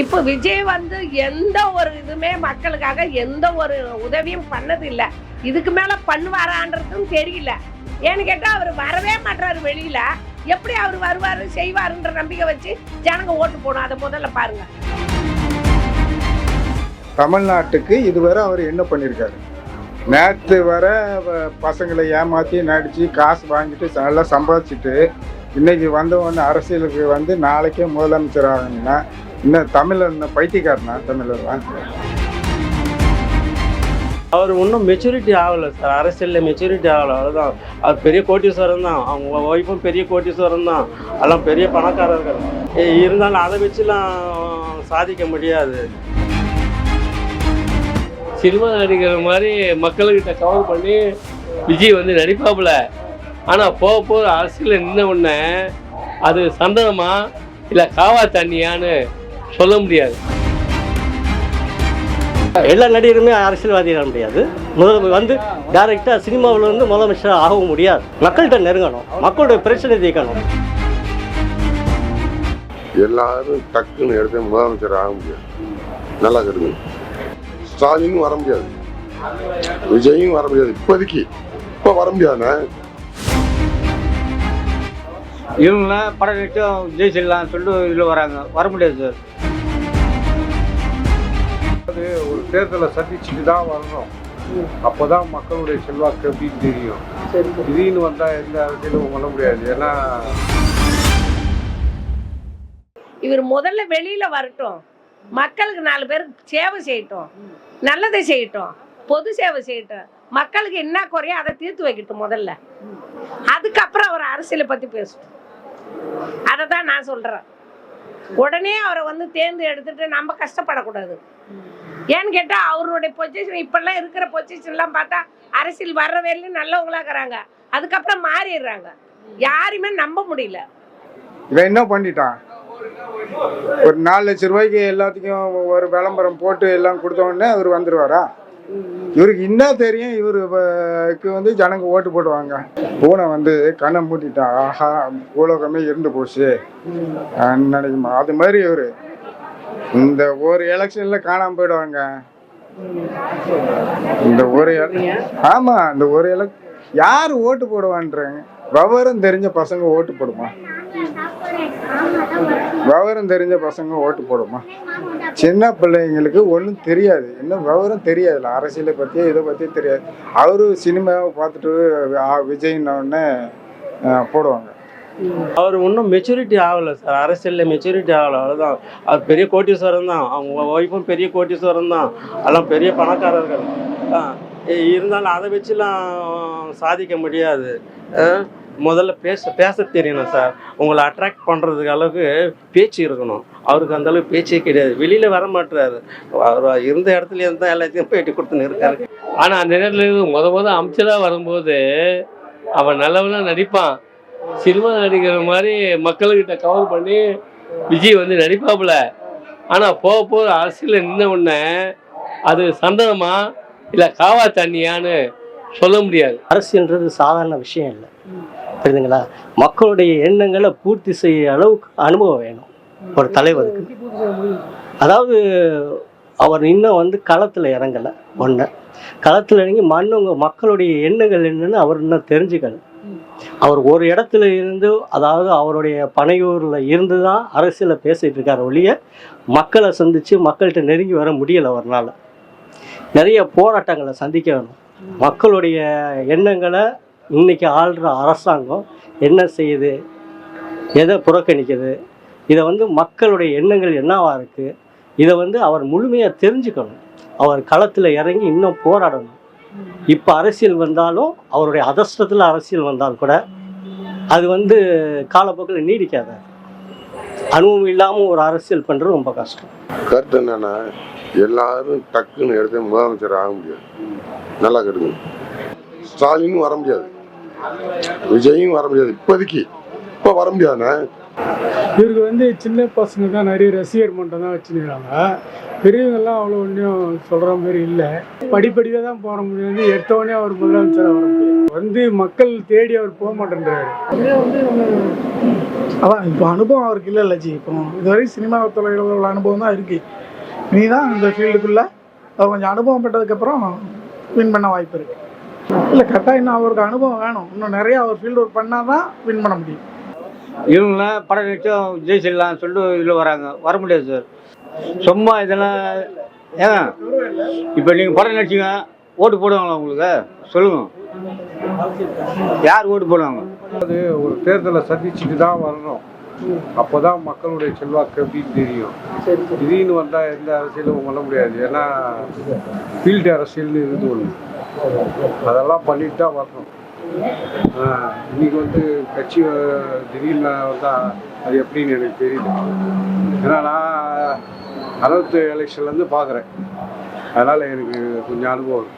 இப்போ விஜய் வந்து எந்த ஒரு இதுவுமே மக்களுக்காக எந்த ஒரு உதவியும் பண்ணது இதுக்கு மேலே பண்ணுவாரான்றதும் தெரியல. ஏன்னு கேட்டால் அவர் வரவே மாட்டார் வெளியில். எப்படி அவர் வருவார் செய்வாருன்ற நம்பிக்கை வச்சு ஜனங்க ஓட்டு போடும். அதை முதல்ல பாருங்க. தமிழ்நாட்டுக்கு இதுவரை அவர் என்ன பண்ணியிருக்காரு நேற்று வர பசங்களை ஏமாற்றி நடித்து காசு வாங்கிட்டு நல்லா சம்பாதிச்சுட்டு இன்னைக்கு வந்தவொன்னு அரசியலுக்கு வந்து நாளைக்கே முதலமைச்சர் ஆகணும்னா இன்னும் தமிழன் பைத்தியக்காரனா? தமிழர்லாம் அவர் இன்னும் மெச்சூரிட்டி ஆகலை சார் அரசியலில் மெச்சூரிட்டி ஆகலை. அவ்வளோதான் அவர் பெரிய கோட்டீஸ்வரன் தான். அவங்க ஒய்ஃபும் பெரிய கோட்டீஸ்வரன் தான். எல்லாம் பெரிய பணக்காரர்கள். ஏ, இருந்தாலும் அதை வச்சுலாம் சாதிக்க முடியாது. சினிமா நடிகர் மாதிரி மக்கள்கிட்ட கவர் பண்ணி விஜய் வந்து நடிப்பாப்புல. ஆனால் போக போக அரசியலில் நின்ன உடனே அது சந்தனமா இல்லை காவா தண்ணியான்னு சொல்ல முடியாது. எல்லா நடிகருமே அரசியல்வாதி ஆக முடியாது முதல் வந்து டைரெக்டாக சினிமாவில் வந்து முதலமைச்சர் ஆகவும் முடியாது. மக்கள்கிட்ட நெருங்கணும். மக்களுடைய பிரச்சனை தீர்க்கணும். எல்லாரும் டக்குன்னு எடுத்து முதலமைச்சர் ஆக முடியாது. நல்லா கேட்டுங்க ஸ்டாலினும் வர முடியாது. விஜயும் வர முடியாது. இப்போதைக்கு. இப்போ வர முடியாதுண்ணே. இவங்களாம் படம் நடிச்சும் ஜெயிச்சிடலாம் சொல்லிட்டு இதில் வராங்க. வர முடியாது சார். ஒரு தேர்தலை சந்திச்சுட்டு தான் வரணும். அப்போதான் மக்களுடைய செல்வாக்கு அப்படின்னு தெரியும். திடீர்னு வந்தால் எந்த அரசியலும் பண்ண முடியாது. ஏன்னா இவர் முதல்ல வெளியில வரட்டும். மக்களுக்கு நாலு பேருக்கு சேவை செய்யட்டும். நல்லதை செய்யட்டும். பொது சேவை செய்யட்டும். மக்களுக்கு என்ன குறையோ அதை தீர்த்து வைக்கட்டும் முதல்ல. அதுக்கப்புறம் அவர் அரசியலை பத்தி பேசட்டும். அதை தான் நான் சொல்றேன். உடனே அவரை வந்து தேர்ந்து எடுத்துட்டு நம்ம கஷ்டப்படக்கூடாது. ஏன்னு கேட்டா அவருடைய பொசிஷன் இப்பெல்லாம் இருக்கிற பொசிஷன்லாம் பார்த்தா அரசியல் வர்ற வேலையும் நல்லவங்களா இருக்கிறாங்க. அதுக்கப்புறம் மாறிடுறாங்க. யாரையுமே நம்ப முடியல. இவன் என்ன பண்ணிட்டான்? ஒரு நாலு லட்ச ரூபாய்க்கு எல்லாத்துக்கும் ஒரு விளம்பரம் போட்டு எல்லாம் கொடுத்த உடனே அவர் வந்துடுவாரா இவருக்கு என்ன தெரியும் இவருக்கு வந்து ஜனங்க ஓட்டு போடுவாங்க. பூனை வந்து கண்ணை மூட்டிட்டான் ஆஹா பூலோகமே இருந்து போச்சு. நினைக்குமா? அது மாதிரி இவரு. இந்த ஒரு எலெக்ஷன்ல காணாம போயிடுவாங்க. இந்த ஒரு ஆமா இந்த ஒரு எலக் யார் ஓட்டு போடுவான்றாங்க விவரம் தெரிஞ்ச பசங்க ஓட்டு போடுமா? விவரம் தெரிஞ்ச பசங்க ஓட்டு போடுமா? சின்ன பிள்ளைங்களுக்கு ஒன்றும் தெரியாது. இன்னும் விவரம் தெரியாதுல்ல. அரசியலை பற்றி இதை பற்றியும் தெரியாது. அவரு சினிமாவை பார்த்துட்டு விஜய்னோடனே போடுவாங்க. அவர் இன்னும் மெச்சூரிட்டி ஆகலை சார் அரசியலில் மெச்சூரிட்டி ஆகலை. அவ்வளோதான் அவர் பெரிய கோட்டீஸ்வரன் தான். அவங்க ஒய்ஃபும் பெரிய கோட்டீஸ்வரன் தான். எல்லாம் பெரிய பணக்காரர்கள். இருந்தாலும் அதை வச்சுலாம் சாதிக்க முடியாது. முதல்ல பேச பேச தெரியணும் சார் உங்களை அட்ராக்ட் பண்ணுறதுக்கு அளவுக்கு பேச்சு இருக்கணும். அவருக்கு அந்த அளவுக்கு பேச்சே கிடையாது. வெளியில் வர மாட்டுறாரு அவர் இருந்த இடத்துல இருந்தால் எல்லாத்தையும் பேட்டி கொடுத்துன்னு இருக்காரு. ஆனால் அந்த நேரத்தில் இருந்து முத முத அமைச்சராக வரும்போது அவன் நல்லவனா நடிப்பான். சினிமா நடிகர் மாதிரி மக்கள்கிட்ட கவர் பண்ணி விஜய் வந்து நடிப்பாப்புல. ஆனால் போக போக அரசியலில் நின்ன உடனே அது சந்தனமா இல்லை காவா தண்ணியான்னு சொல்ல முடியாது. அரசியல்ன்றது சாதாரண விஷயம் இல்லை. புரியுதுங்களா? மக்களுடைய எண்ணங்களை பூர்த்தி செய்ய அளவுக்கு அனுபவம் வேணும். ஒரு தலைவருக்கு. அதாவது அவர் இன்னும் வந்து களத்தில் இறங்கலை ஒன்று களத்தில் இறங்கி மண்ணுங்க மக்களுடைய எண்ணங்கள் என்னன்னு அவர் இன்னும் தெரிஞ்சுக்கணும். அவர் ஒரு இடத்துல இருந்து அதாவது அவருடைய பனையூரில் இருந்து தான் அரசியலை பேசிகிட்டு இருக்கார் ஒழிய மக்களை சந்தித்து மக்கள்கிட்ட நெருங்கி வர முடியலை அவர்னால. நிறைய போராட்டங்களை சந்திக்க வேணும். மக்களுடைய எண்ணங்களை இன்னைக்கு ஆள்ற அரசாங்கம் என்ன செய்யுது? எதை புறக்கணிக்குது? இதை வந்து மக்களுடைய எண்ணங்கள் என்னவா இருக்குது இதை வந்து அவர் முழுமையாக தெரிஞ்சுக்கணும். அவர் களத்தில் இறங்கி இன்னும் போராடணும். இப்போ அரசியல் வந்தாலும் அவருடைய அதர்ஷ்டத்தில் அரசியல் வந்தால் கூட அது வந்து காலப்போக்கில் நீடிக்காத. அனுபவம் இல்லாமல் ஒரு அரசியல் பண்ணுறது ரொம்ப கஷ்டம். கருத்து என்னென்னா எல்லாரும் டக்குன்னு எடுத்து முதலமைச்சர் ஆக முடியாது. நல்லா கருது ஸ்டாலினும் வர முடியாது. விஜயும் வர முடியாது. இப்போதைக்கு. இப்போ வர முடியாதுண்ணே. இவருக்கு வந்து சின்ன பசங்க தான் நிறைய ரசிகர் மன்றம் தான் வச்சுருக்காங்க. பெரியவங்கெல்லாம் அவ்வளோ ஒன்றும் சொல்கிற மாதிரி இல்லை. படிப்படியாக தான் போகிற முடியாது எடுத்தோடனே அவர் முதலமைச்சராக வர முடியாது வந்து மக்கள் தேடி அவர் போக மாட்டேன்றாரு. அதான் இப்போ அனுபவம் அவருக்கு இல்லை ஜி இப்போ இதுவரை சினிமா துறையில் உள்ள அனுபவம் தான் இருக்குது நீ தான் இந்த ஃபீல்டுக்குள்ளே அவர் கொஞ்சம் அனுபவம் பெற்றதுக்கப்புறம் வின் பண்ண வாய்ப்பு இருக்குது இல்லை கரெக்டாக இன்னும் அவருக்கு அனுபவம் வேணும். இன்னும் நிறைய அவர் ஃபீல்டு ஒர்க் பண்ணால் தான் வின் பண்ண முடியும். இவங்களாம் படம் நடிச்சும் ஜெயிச்சிடலாம் சொல்லிட்டு இதில் வராங்க. வர முடியாது சார் சும்மா இதெல்லாம் ஏங்க? இப்போ நீங்கள் படம் நடிச்சிங்க ஓட்டு போடுவாங்களா உங்களுக்கு? சொல்லுங்க. யார் ஓட்டு போடுவாங்க? ஒரு தேர்தலை சந்திச்சுட்டு தான் வரணும். அப்போதான் மக்களுடைய செல்வாக்கு அப்படின்னு தெரியும். திடீர்னு வந்தால் எந்த அரசியலும் பண்ண முடியாது. ஏன்னா ஃபீல்டு அரசியல்னு இருந்து ஒன்று அதெல்லாம் பண்ணிட்டு தான் வரணும். இன்னைக்கு வந்து கட்சி திடீர்னு வந்தால் அது எப்படின்னு எனக்கு தெரியல. ஏன்னா நான் அறுபத்து எலெக்ஷன்லேருந்து பார்க்குறேன் அதனால் எனக்கு கொஞ்சம் அனுபவம் இருக்கு.